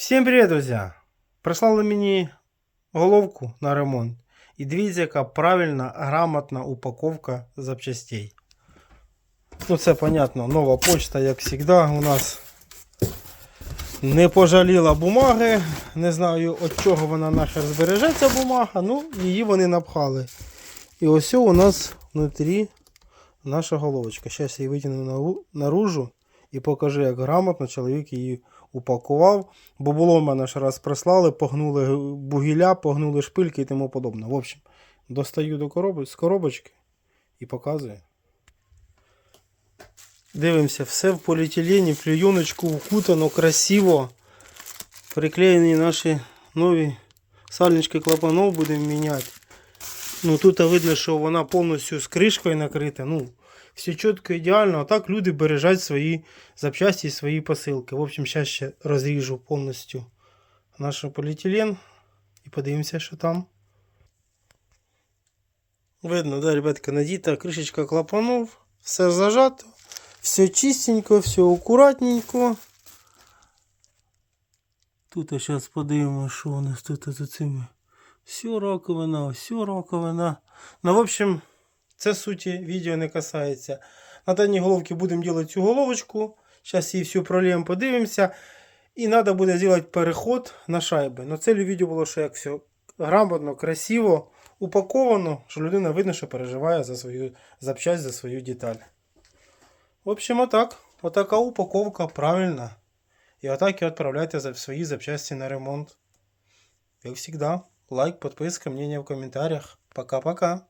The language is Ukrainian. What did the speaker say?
Всім привіт, друзі! Прислали мені головку на ремонт. І дивіться, яка правильна, грамотна упаковка запчастей. Ну, це, понятно, нова почта, як завжди, у нас не пожаліла бумаги. Не знаю, від чого вона нахер збережеться бумага, ну, її вони напхали. І ось у нас внутрі наша головочка. Зараз я її витягну наружу і покажу, як грамотно чоловік її упакував. Бо було в мене ще раз прислали, погнули бугіля, погнули шпильки і тому подобне. В общем, достаю до короби, з коробочки і показую. Дивимося, все в поліетилені, в клейоночку укутано, красиво. Приклеєні наші нові сальнички клапанов будемо міняти. Ну тут видно, що вона повністю з кришкою накрита. Ну, все чітко, ідеально. А так люди бережать свої запчасті і свої посилки. В общем, зараз ще розріжу повністю наш поліетилен і подивимося, що там. Видно, да, ребятка, надіта кришечка клапанов, все зажато, все чистенько, все акуратненько. Тут зараз подивимося, що у нас тут за цими. Все раковина, все раковина. Ну, в общем, це суті відео не касається. На даній головці будемо робити цю головочку. Зараз її всю проліємо, подивимося. І треба буде зробити переход на шайби. Но целью відео було, що як все грамотно, красиво, упаковано, що людина видно, що переживає за свою запчасть, за свою деталь. В общем, отак. Отака упаковка правильна. І отак і відправляйте свої запчасті на ремонт. Як завжди, лайк, подписка, мнение в комментариях. Пока-пока.